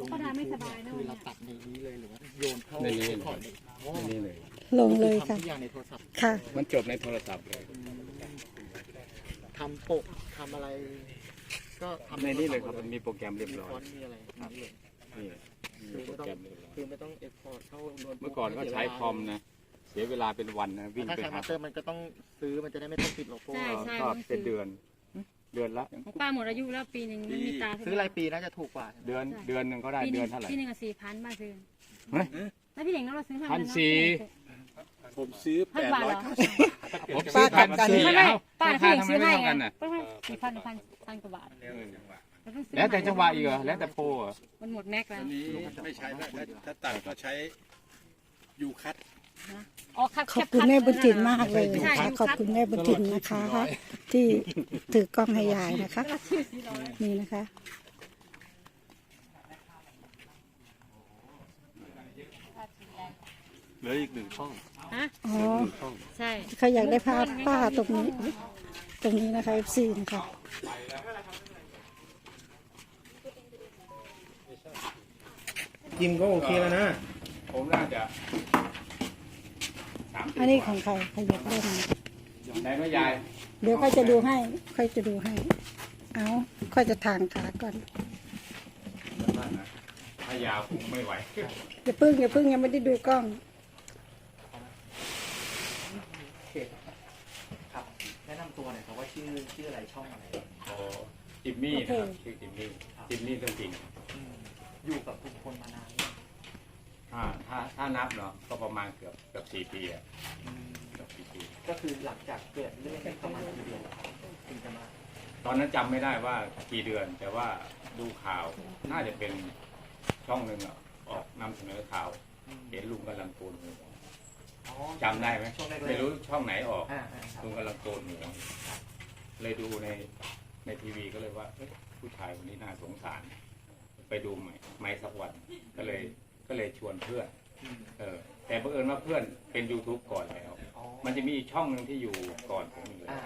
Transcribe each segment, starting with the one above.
ลงป้าดาไม่ YouTube สบายนะคือวันเนี้เรายตัดในนี้เลยหรือว่าโยนเข้าในนี้คอร์ดเลยอ๋อนี่เลยลงเลยก็อค่ะ ทำทุกอย่างในโทรศัพท์ค่ะ มันจบในโทรศัพท์เลย ทำปกทำอะไร ก็ทำในนี้เลยครับมันมีโปรแกรมเรียบมีร้อฟอยนต์มีอะไรนี่เลยนี่มีโปรแกรมเรียบร้อยคือไม่ต้องเอ็กพอร์ตเข้าโน้ตบุ๊เมื่อก่อนก็ใช้คอมนะ เสียเวลาเป็นวันนะ วิ่งถ้าไปใช้หามาสเตอร์มันก็ต้องซื้อมันจะได้ไม่ต้องติดโลโก้ ใช่ใช่ก็ต้องเป็นซื้อเดือน เดือนละของป้าหมดอายุแล้วปีหนึ่งไม่มีตาซื้อรายปีน่าจะถูกกว่าใช่ไหมเดือนเดือนหนึ่งก็ได้ปีหเดืนึ่องนเท่าไหร่ปีหนึ่งอะสี่พันมาซื้อเฮ้ยแล้วพี่เด็กเราซื้อเท่าไหร่พันสี่ผมซื้อพันแปดบาทร้อยเหรอผมซื้อพันสี่ไม่ไม่เอ้าป้าราพี่คาเด็กทำไมซื้อไม่ให้เท่าไงกันน่ะก็สี่พันพันพันกว่าบาทแล้วเพิ่งซื้อแล้วแต่จังหวะอีกเหรอแล้วแต่โปรเหรอมันหมดแม็กแล้วอันนี้ไม่ใช้แล้วถ้าถ้าตัดก็ใช้ยูคัต อ๋อครับขอบคุณแม่บุญถิ่นมากเลยนะคะขอบคุณแม่บุญถิ่นนะคะที่ถือกล้องให้ยายนะคะ นี่นะคะ เหลืออีกหนึ่งช่องฮะอ๋อหนึ่งช่องใช่เขาอยากได้ภาพป้าตรงนี้ ตรงนี้นะคะ FC นะคะจิมก็โอเคแล้วนะ ผมน่าจะสามสิบ อันนี้ของใครใครอยากได้มาไหนแม่ยาย เดี๋ยวค่อยจะดูให้ ค่อยจะดูให้ เอาค่อยจะทางขาก่อนนั่นนะถ้ายาวคงไม่ไหวอย่าพึ่งอย่าพึ่งยังไม่ได้ดูกล้องโอเคครับแนะนำตัวหน่อยครับว่าชื่อชื่ออะไรช่องอะไรโอ้จิมมี่นะครับชื่อจิมมี่จิมมี่เรื่องจริงอืมอยู่กับลุงพลมานานเนี่ย ถ้าถ้าถ้านับเนาะก็ประมาณเกือบเกือบสี่ปีอะอืมเกือบสี่ปี ก็คือหลังจากเกิดเรื่องนี้ประมาณกี่เดือนถึงจะมาตอนนั้นจำไม่ได้ว่ากี่เดือน แต่ว่าดูข่าวน่าจะเป็นช่องหนึ่งอะออกนำเสนอข่าว อืมเห็นลุงกำลังโกนหัวอ๋อจำได้ไหมช่วงแรกๆไม่รู้ช่องไหนออก อ่าอ่าครับลุงกำลังโกนหัวเลยดูในในทีวีก็เลยว่าเอ้ยผู้ชายคนนี้น่าสงสาร ไปดูไหมไหมสักวันก็เลย ก็เลยชวนเพื่อนอืมเออแต่บังเอิญว่าเพื่อนเป็น YouTube ก่อนแล้วอ๋อมันจะมีอีกช่องหนึ่งที่อยู่ก่อนผมอีกเลยอ่า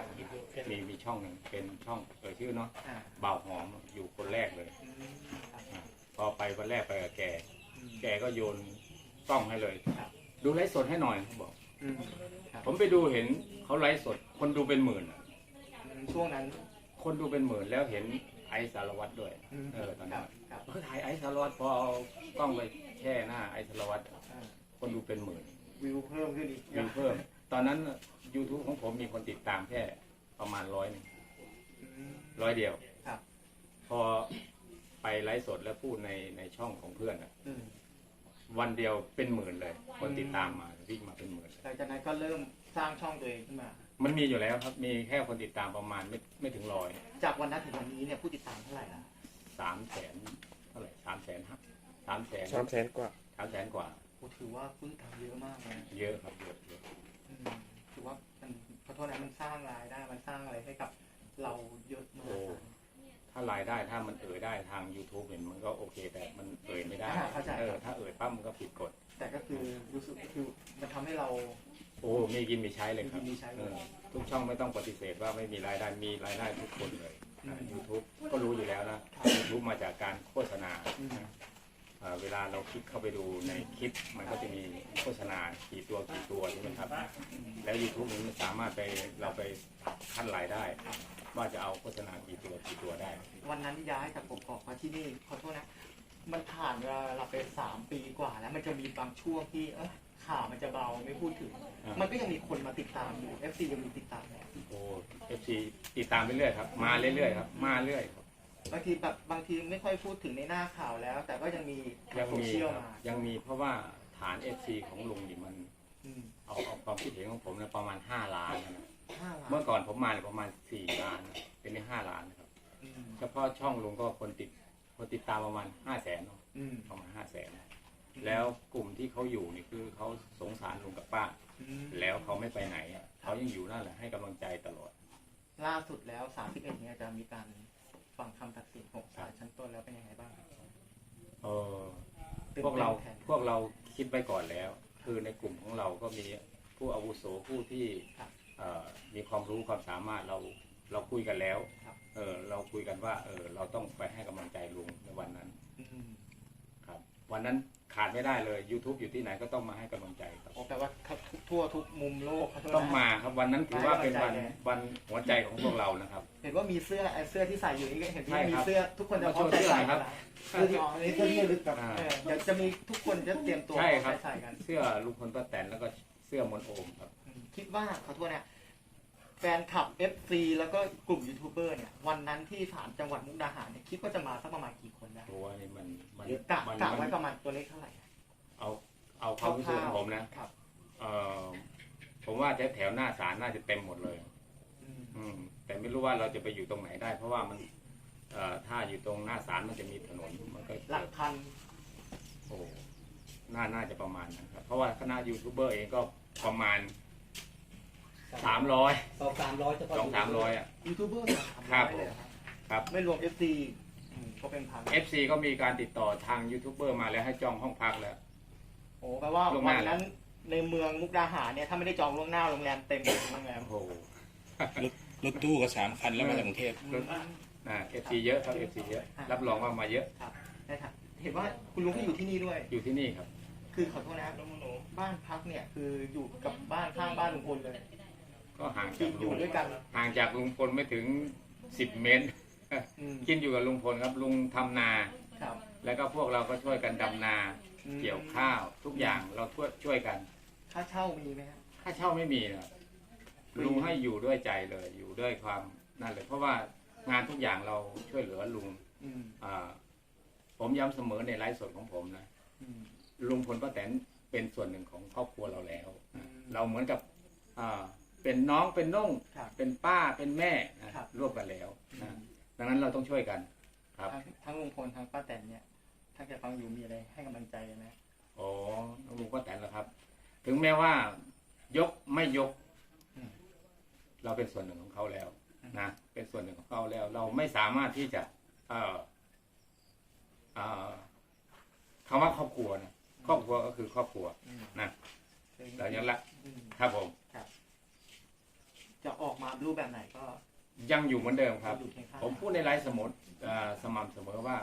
มีมีช่องหนึ่งเป็นช่องเออชื่อเนาะอ่า บ่าวหอมอยู่คนแรกเลยอืมครับอ่าพอไปวันแรกไปกับแกอืมแกก็โยนกล้องให้เลย ครับ ดูไลฟ์สดให้หน่อยเขาบอก อืมครับผมไปดูเห็นเขาไลฟ์สด คนดูเป็นหมื่นอะอืมช่วงนั้นคนดูเป็นหมื่นแล้วเห็นไอซ์สารวัตรด้วยมเออตอนคนั้รันบครับ เขาถ่ายไอซ์สารวัตรพอเอากล้องไป แช่หน้าไอซ์สารวัตรอ่าคนดูเป็นหมื่นวิวเพิ่มขึ้นอีกวิวเพิ่ม ตอนนั้น YouTube ของผมมีคนติดตามแค่ประมาณร้อยหนึ่งอืม ร้อยเดียวครับ พอไปไลฟ์สดแล้วพูดในในช่องของเพื่อนอะอืมวันเดียวเป็นหมื่นเลย คนติดตามมาวิ่งมาเป็นหมื่นเลยหลังจากนั้นก็เริ่มสร้างช่องตัวเองขึ้นมา มันมีอยู่แล้วครับ มีแค่คนติดตามประมาณไม่ไม่ถึงร้อยจากวันนั้นถึงวันนี้เนี่ยผู้ติดตามเท่าไหร่ละสามแสนเท่าไหร่สามแสนครับ สามแสนสามแสนกว่าสามแสนกว่า โอ้ถือว่าผู้ติดตามเยอะมากเลยนะเยอะครับเยอะเยอะอืมถือว่ามันขอโทษนะมันสร้างรายได้มันสร้างอะไรให้กับ เราเยอะมากโอ้ถ้ารายได้ถ้ามันเอ่ยได้ทาง YouTube เห็นมันก็โอเค แต่มันเอ่ยไม่ได้อ่าเข้าใจเออถ้าเอ่ยปั๊บมันก็ผิดกฎแต่ก็คือรู้สึกคือมันทำให้เรา โอ้มีกินมีใช้เลยครับมีกินมีใช้เลย เออทุกช่องไม่ต้องปฏิเสธว่าไม่มีรายได้มีรายได้ทุกคนเลยยูทูบก็รู้อยู่แล้วนะยูทูบมาจากการโฆษณา อืม เอ่อเวลาเราคลิกเข้าไปดูในคลิป มันก็จะมีโฆษณากี่ตัวกี่ตัวใช่ไหมครับ แล้ว YouTube นี้มันสามารถไปเราไปขั้นรายได้ ว่าจะเอาโฆษณากี่ตัวกี่ตัวได้ วันนั้นย้ายจากกกอกมาที่นี่ขอโทษนะ มันผ่านเวลาเราไปสามปีกว่า แล้วมันจะมีบางช่วงที่เออข่าวมันจะเบาไม่พูดถึง อ่ามั มันก็ยังมีคนมาติดตามอยู่ FC ยังมีติดตามอยู่โอ้เอฟซีติดตามไปเรื่อยครับ มาเรื่อยๆครับ มาเรื่อยครั บบางทีแบบบางทีไม่ค่อยพูดถึงในหน้าข่าวแล้ว แต่ก็ยังมียังโซมีเชียลครับมายังมีเพราะว่าฐานเอฟซีของลุงนี่มันอืมเอาเอาความคิดเห็นของผมนะประมาณ5ล้านนะห้าล้านเมื่อก่อนผมมาเนี่ยประมาณ4ล้านนะเป็นนี่5ล้านนะครับอืมเฉพาะช่องลุงก็คนติดคนติดตามประมาณ5 0 0แสนเนอะอืมประมาณ5 0 0แสนแล้วกลุ่มที่เขาอยู่นี่คือเขาสงสารลุงกับป้า อืมแล้วเขาไม่ไปไหนอะเขายังอยู่นั่นแหละให้กำลังใจตลอด ล่าสุดแล้ว31เนี่ยจะมีการ ฟังคำตัดสินของศาลชั้นต้นแล้วเป็นยังไงบ้างเออตื่นพวกเราต้นแทน พวกเราคิดไว้ก่อนแล้ว คือในกลุ่มของเราก็มีผู้อาวุโสผู้ที่ครับ เอ่อมีความรู้ความสามารถเราเราคุยกันแล้วครับเออเราคุยกันว่าเออเราต้องไปให้กำลังใจลุงในวันนั้น อืมวันนั้น ขาดไม่ได้เลย YouTube อยู่ที่ไหนก็ต้องมาให้กำลังใจครับ โอ้แปลว่าทุกทั่วทุกมุมโลกต้องมาครับวันนั้นถือว่าเป็นวันให้กำลังใจเลยวันหัวใจของพวกเรานะครับ เห็นว่ามีเสื้อไอ้เสื้อที่ใส่อยู่นี่ก็เห็นใช่ที่มีครับเสื้อทุกคนจะมาพร้อมโชว์ใจเสื้อใส่หน่อยครักันบเสื้อที่อ๋ออันนี้เสื้อที่ระลึกกับอ่า เออเดี๋ยวจะมีทุกคนจะเตรียมตัวใช่ครับใส่กัน เสื้อลุงพลป้าแตนแล้วก็เสื้อมนโอมครับอืมคิดว่าขอโทษเนี่ย แฟนคลับ FC แล้วก็กลุ่มยูทูบเบอร์เนี่ย วันนั้นที่ฐานจังหวัดมุกดาหารเนี่ยคิดว่าจะมาสักประมาณกี่คนได้ตัวนี่มันมันกะมันกะไว้มันประมาณตัวเลขเท่าไหร่เอาเอาความรู้สึกของผมนะครับเออผมว่าแถวแถวหน้าศาลน่าจะเต็มหมดเลย อืมอืม แต่ไม่รู้ว่าเราจะไปอยู่ตรงไหนได้ เพราะว่ามันเอ่อถ้าอยู่ตรงหน้าศาลมันจะมีถนนมันก็หลักพันโอ้น่าน่าจะประมาณนะครับ เพราะว่าคณะยูทูบเบอร์เองก็ประมาณ สามร้อยสองสามร้อยเฉพาะสองสามร้อยอะ ยูทูบเบอร์ครับผมครับ ไม่รวม FC อืมก็เป็นพัน FC ก็มีการติดต่อทางยูทูบเบอร์มาแล้วให้จองห้องพักแล้ว โอ้แปลว่าล่วงหวัน้า นนั้นในเมืองมุกดาหารเนี่ยถ้าไม่ได้จองล่วงหน้าโรงแรมเต็มโรงแรมโอ้โหรถตู้ก็สามคันแล้วมาจากกรุงเทพ รถอ่า FC เยอะครับ FC เยอะ รับรองว่ามาเยอะ ครับได้ครับเห็นว่าคุณลุงก็อยู่ที่นี่ด้วย อยู่ที่นี่ครับ คือขอโทษนะบ้านพักเนี่ยคืออยู่กับบ้านข้างบ้านลุงพลเลย ก็ห่างกิจากนอลุยู่งด้วยกันห่างจากลุงพลไม่ถึงสิบเมตร อืมกินอยู่กับลุงพลครับลุงทำนา ครับ แล้วก็พวกเราก็ช่วยกันดำนา อืม เกี่ยวข้าวทุกอย่างเราช่วยช่วยกัน ค่าเช่ามีไหมครับ ค่าเช่าไม่มีนะลุงให้อยู่ด้วยใจเลย อยู่ด้วยความนั่นเลย เพราะว่างานทุกอย่างเราช่วยเหลือลุงอืมอ่าผมย้ำเสมอในไลฟ์สดของผมนะ อืม ลุงพลป้าแตนเป็นส่วนหนึ่งของครอบครัวเราแล้ว อืม เราเหมือนกับอ่า เป็นน้องเป็นน้องครับเป็นป้าเป็นแม่นะครับ ร่วมกันแล้วอืนะมดังนั้นเราต้องช่วยกัน ครับ ทั้งทั้งลุงพลทั้งป้าแตนเนี่ย ถ้าแกฟังอยู่มีอะไรให้กำลังใจกันไหมโอ้ลุงป้าแตนแล้วครับ ถึงแม้ว่ายกไม่ยก เราเป็นส่วนหนึ่งของเขาแล้วนะเป็นส่วนหนึ่งของเขาแล้ว เราไม่สามารถที่จะ เอ่อเอ่อคำว่าครอบครัวนะครอบครัวก็คือครอบครัวอืมนะเรายังรักอืมครับผม จะออกมารูปแบบไหนก็ยังอยู่เหมือนเดิมครับ อยู่เคียงข้างผมพูดในไลฟ์สมดเอ่อสม่ำเสมอว่า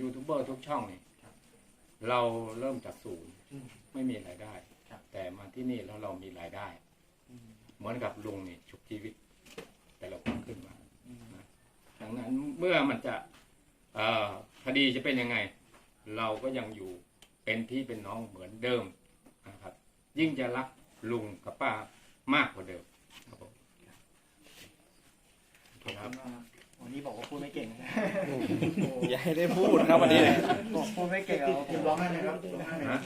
ยูทูบเบอร์ทุกช่องนี่ครับเราเริ่มจากศูนย์อืม ไม่มีรายได้ ครับ แต่มาที่นี่แล้วเรามีรายได้ อืมเหมือนกับลุงนี่ชุบชีวิต แต่เราคนขึ้นมาอืมดังนั้นเมื่อมันจะเอ่อคดีจะเป็นยังไง เราก็ยังอยู่เป็นพี่เป็นน้องเหมือนเดิมนะครับ ยิ่งจะรักลุงกับป้ามากกว่าเดิมครับผมโอเคครับ วันนี้บอกว่าพูดไม่เก่งนะ อย่าให้ ได้พูดครับวันนี้บอกพูดไม่เก่งเอาพิมพ์ร้องให้หน่อยครับร้องให้หน่อยนะ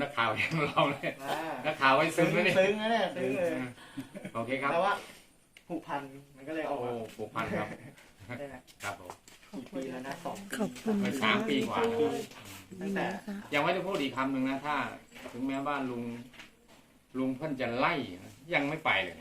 นักข่าวยังเราเลยอ่านักข่าวไว้ซึ้งนะนี่ซึ้งนะเนี่ยซึ้งเลยโอเคครับแต่ว่าผูกพันมันก็เลยออกโอ้มาผูกพันครับได้นะครับผมกี่ปีแล้วนะสองขอบคุณไปนะสาคะมปีกว่าแล้วตั้งแต่นะคะยังไม่ได้พูดอีกคำหนึ่งนะ ถ้า ถึงแม้ว่าลุง ลุงเพิ่นจะไล่นะยังไม่ไปเลย